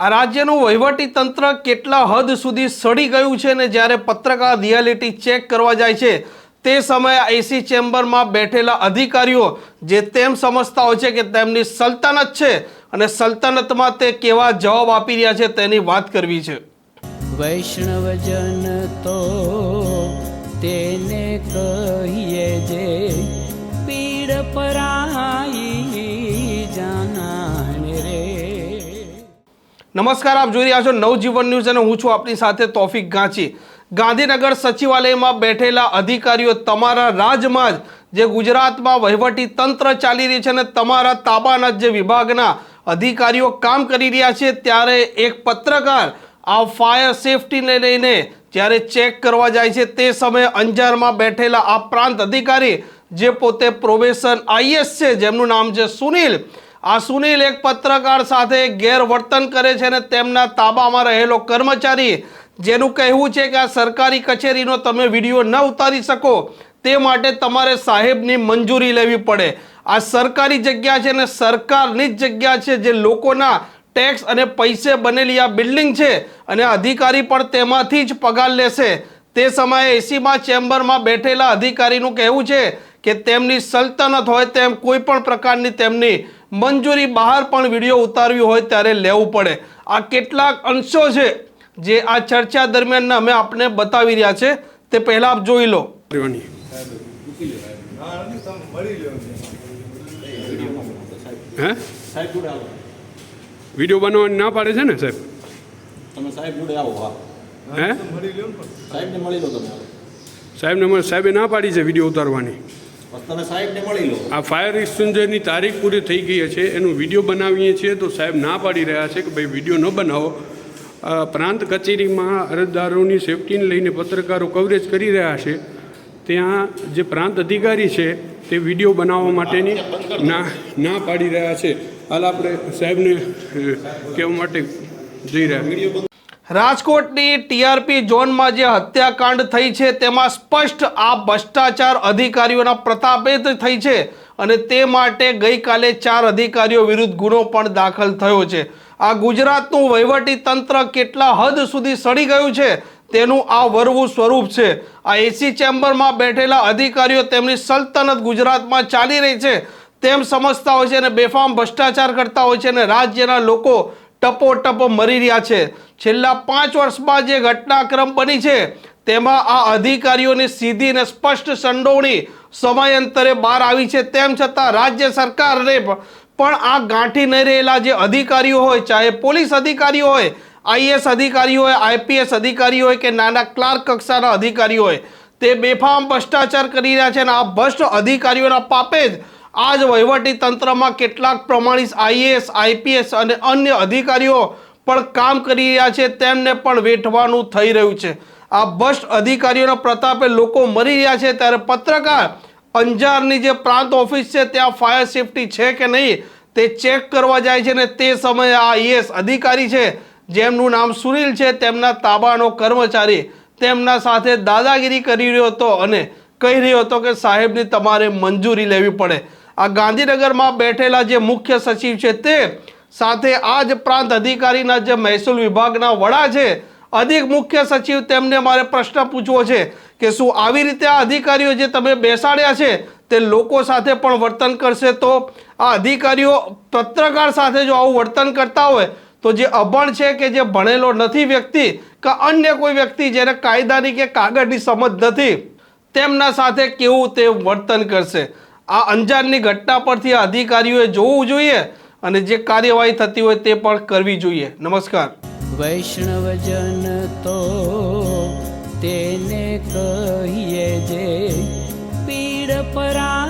આ રાજ્યનું વહીવટી તંત્ર કેટલા હદ સુધી સડી ગયું છે ને જ્યારે પત્રકાર રિયાલિટી ચેક કરવા જાય છે, તે સમયે એસી ચેમ્બરમાં બેઠેલા અધિકારીઓ જે તેમ સમજતા હોય છે કે તેમની સલ્તનત છે અને સલ્તનતમાં તે કેવા જવાબ આપી રહ્યા છે તેની વાત કરવી છે. વૈષ્ણવજન તો તેને કહીએ જે પીડ પરાઈ નમસ્કાર, આપ જોઈ રહ્યા છો નવજીવન ન્યૂઝ અને હું છું આપની સાથે તોફિક ગાંચી. ગાંધીનગર સચિવાલયમાં બેઠેલા અધિકારીઓ તમારા રાજમાં જ જે ગુજરાતમાં વહીવટી તંત્ર ચાલી રહી છે અને તમારા તાબાના જે વિભાગના અધિકારીઓ કામ કરી રહ્યા છે, ત્યારે એક પત્રકાર આ ફાયર સેફટીને લઈને જ્યારે ચેક કરવા જાય છે, તે સમયે અંજારમાં બેઠેલા આ પ્રાંત અધિકારી જે પોતે પ્રોબેશન આઈએસ છે, જેમનું નામ છે સુનિલ આ સુનિલ એક પત્રકાર સાથે ગેરવર્તન કરે છે અને તેમના તાબામાં રહેલો કર્મચારી, જેનું કહેવું છે કે આ સરકારી કચેરીનો તમે વીડિયો ન ઉતારી શકો, તે માટે તમારે સાહેબની મંજૂરી લેવી પડે. આ સરકારી જગ્યા છે અને સરકારની જ જગ્યા છે જે લોકોના ટેક્સ અને પૈસે બનેલી આ બિલ્ડિંગ છે અને અધિકારી પણ તેમાંથી જ પગાર લેશે. તે સમયે એસીમાં ચેમ્બરમાં બેઠેલા અધિકારીનું કહેવું છે કે તેમની સલ્તનત હોય તેમ કોઈ પણ પ્રકારની તેમની મંજૂરી બહાર પણ વીડિયો ઉતારવી હોય ત્યારે લેવું પડે. આ કેટલાક અંશો છે જે આ ચર્ચા દરમિયાન અમે આપને બતાવી રહ્યા છે. તે પહેલા આપ જોઈ લો. હે? સાહેબ જોડે આવો વીડિયો બનાવવાની ના પાડે છે ને સાહેબ? તમે સાહેબ જોડે આવો હા. હે? સાહેબને મળી લો તમે. સાહેબને સાહેબે ના પાડી છે વીડિયો ઉતારવાની. તમે સાહેબને મળી લો. આ ફાયર એક્સચેન્જરની તારીખ પૂરી થઈ ગઈ છે એનું વીડિયો બનાવીએ છીએ તો સાહેબ ના પાડી રહ્યા છે કે ભાઈ વીડિયો ન બનાવો. પ્રાંત કચેરીમાં અરજદારોની સેફટીને લઈને પત્રકારો કવરેજ કરી રહ્યા છે. ત્યાં જે પ્રાંત અધિકારી છે તે વીડિયો બનાવવા માટેની ના ના પાડી રહ્યા છે. હાલ આપણે સાહેબને કહેવા માટે જઈ રહ્યા. રાજકોટની ટીઆરપી ઝોનમાં જે હત્યાકાંડ થઈ છે, તેમાં સ્પષ્ટ આ ભ્રષ્ટાચાર અધિકારીઓના પ્રતાપે થઈ છે અને તે માટે ગઈકાલે ચાર અધિકારીઓ વિરુદ્ધ ગુનો પણ દાખલ થયો છે. આ ગુજરાતનું વહીવટી તંત્ર કેટલા હદ સુધી સડી ગયું છે, તેનું આ વરવું સ્વરૂપ છે. આ એસી ચેમ્બરમાં બેઠેલા અધિકારીઓ તેમની સલ્તનત ગુજરાતમાં ચાલી રહી છે. તેમ સમજતા હોય છે અને બેફામ ભ્રષ્ટાચાર કરતા હોય છે અને રાજ્યના લોકો ટપો ટપો મરી રહ્યા છે. છેલ્લા પાંચ વર્ષમાં જે ઘટનાક્રમ બની છે, તેમાં આ અધિકારીઓની સીધી અને સ્પષ્ટ સંડોવણી સમયાંતરે બહાર આવી છે. તેમ છતાં રાજ્ય સરકારને પણ આ ગાંઠી નહીં રહેલા જે અધિકારીઓ હોય, ચાહે પોલીસ અધિકારીઓ હોય આઈએસ અધિકારીઓ હોય આઈપીએસ અધિકારીઓ હોય કે નાના ક્લાર્ક કક્ષાના અધિકારીઓ હોય, તે બેફામ ભ્રષ્ટાચાર કરી રહ્યા છે અને આ ભ્રષ્ટ અધિકારીઓના પાપે જ આજ વહીવટી તંત્રમાં કેટલાક પ્રમાણિત આઈએએસ, આઈપીએસ અને અન્ય અધિકારીઓ પણ કામ કરી રહ્યા છે. તેમને પણ વેઠવાનું થઈ રહ્યું છે. આ ભ્રષ્ટ અધિકારીઓના પ્રતાપે લોકો મરી રહ્યા છે ત્યારે પત્રકાર અંજારની જે પ્રાંત ઓફિસ છે, ત્યાં ફાયર સેફટી છે કે નહીં તે ચેક કરવા જાય છે ને તે સમયે આ આઈએએસ અધિકારી છે, જેમનું નામ સુનિલ છે, તેમના તાબાનો કર્મચારી તેમના સાથે દાદાગીરી કરી રહ્યો હતો અને કહી રહ્યો હતો કે સાહેબની તમારે મંજૂરી લેવી પડે. આ ગાંધીનગરમાં બેઠેલા જે મુખ્ય સચિવ છે તે સાથે આ જ પ્રાંત અધિકારીના જે મહેસૂલ વિભાગના વડા છે, અધિક મુખ્ય સચિવ તેમને મારે પ્રશ્ન પૂછવો છે કે શું આવી રીતે આ અધિકારીઓ જે તમે બેસાડ્યા છે, તે લોકો સાથે પણ વર્તન કરશે? તો આ અધિકારીઓ પત્રકાર સાથે જો આવું વર્તન કરતા હોય, તો જે અભણ છે કે જે ભણેલો નથી વ્યક્તિ કે અન્ય કોઈ વ્યક્તિ જેને કાયદાની કે કાગળની સમજ નથી, તેમના સાથે કેવું તે વર્તન કરશે? આ અંજારની ઘટના પરથી આ અધિકારીઓએ જોવું જોઈએ અને જે કાર્યવાહી થતી હોય તે પણ કરવી જોઈએ. નમસ્કાર. વૈષ્ણવજન તો તેને કહીએ જે પીડ પરા